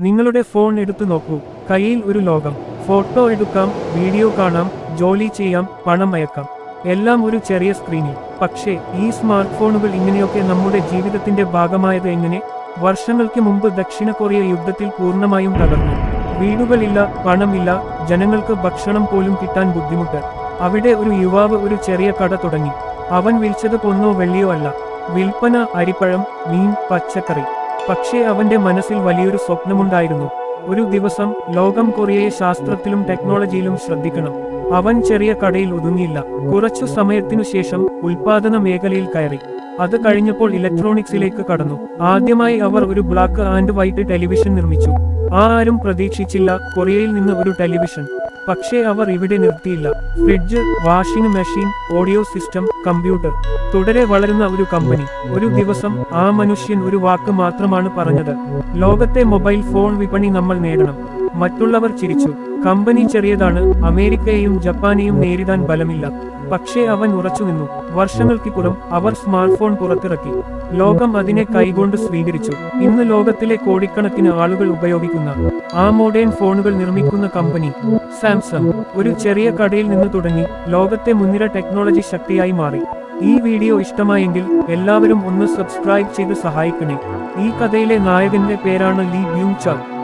നിങ്ങളുടെ ഫോൺ എടുത്തു നോക്കൂ. കയ്യിൽ ഒരു ലോകം. ഫോട്ടോ എടുക്കാം വീഡിയോ കാണാം ജോലി ചെയ്യാം പണം അയക്കാം. എല്ലാം ഒരു ചെറിയ സ്ക്രീനിൽ. പക്ഷേ ഈ സ്മാർട്ട് ഫോണുകൾ ഇങ്ങനെയൊക്കെ നമ്മുടെ ജീവിതത്തിന്റെ ഭാഗമായത് എങ്ങനെ? വർഷങ്ങൾക്ക് മുമ്പ് ദക്ഷിണ കൊറിയ യുദ്ധത്തിൽ പൂർണമായും തകർന്നു. വീടുകളില്ല പണമില്ല ജനങ്ങൾക്ക് ഭക്ഷണം പോലും കിട്ടാൻ ബുദ്ധിമുട്ട്. അവിടെ ഒരു യുവാവ് ഒരു ചെറിയ കട തുടങ്ങി. അവൻ വിൽച്ചത് പൊന്നോ വെള്ളിയോ അല്ല. വിൽപ്പന അരിപ്പഴം മീൻ പച്ചക്കറി. പക്ഷേ അവന്റെ മനസ്സിൽ വലിയൊരു സ്വപ്നമുണ്ടായിരുന്നു. ഒരു ദിവസം ലോകം കൊറിയയെ ശാസ്ത്രത്തിലും ടെക്നോളജിയിലും ശ്രദ്ധിക്കണം. അവൻ ചെറിയ കടയിൽ ഒതുങ്ങിയില്ല. കുറച്ചു സമയത്തിനു ശേഷം ഉൽപാദന മേഖലയിൽ കയറി. അത് കഴിഞ്ഞപ്പോൾ ഇലക്ട്രോണിക്സിലേക്ക് കടന്നു. ആദ്യമായി അവർ ഒരു ബ്ലാക്ക് ആൻഡ് വൈറ്റ് ടെലിവിഷൻ നിർമ്മിച്ചു. ആരും പ്രതീക്ഷിച്ചില്ല കൊറിയയിൽ നിന്ന് ഒരു ടെലിവിഷൻ. പക്ഷേ അവർ ഇവിടെ നിർത്തിയില്ല. Fridge washing machine audio system computer. തുടരെ വളരുന്ന ഒരു കമ്പനി. ഒരു ദിവസം ആ മനുഷ്യൻ ഒരു വാക്ക് മാത്രമാണ് പറഞ്ഞത്. ലോകത്തെ മൊബൈൽ ഫോൺ വിപണി നമ്മൾ നേടണം. മറ്റുള്ളവർ ചിരിച്ചു. കമ്പനി ചെറിയതാണ് അമേരിക്കയെയും ജപ്പാനെയും നേരിടാൻ ബലമില്ല. പക്ഷേ അവൻ ഉറച്ചുനിന്നു വർഷങ്ങൾക്കിപ്പുറം അവർ സ്മാർട്ട്ഫോൺ പുറത്തിറക്കി. ലോകം അതിനെ കൈകൊണ്ട് സ്വീകരിച്ചു. ഇന്ന് ലോകത്തിലെ കോടിക്കണക്കിന് ആളുകൾ ഉപയോഗിക്കുന്ന ആ മോഡേൺ ഫോണുകൾ നിർമ്മിക്കുന്ന കമ്പനി സാംസങ് ഒരു ചെറിയ കടയിൽ നിന്ന് തുടങ്ങി ലോകത്തെ മുൻനിര ടെക്നോളജി ശക്തിയായി മാറി. ഈ വീഡിയോ ഇഷ്ടമായെങ്കിൽ എല്ലാവരും ഒന്ന് സബ്സ്ക്രൈബ് ചെയ്ത് സഹായിക്കണേ. ഈ കഥയിലെ നായകന്റെ പേരാണ് ലീ ബ്യൂങ് ചാങ്.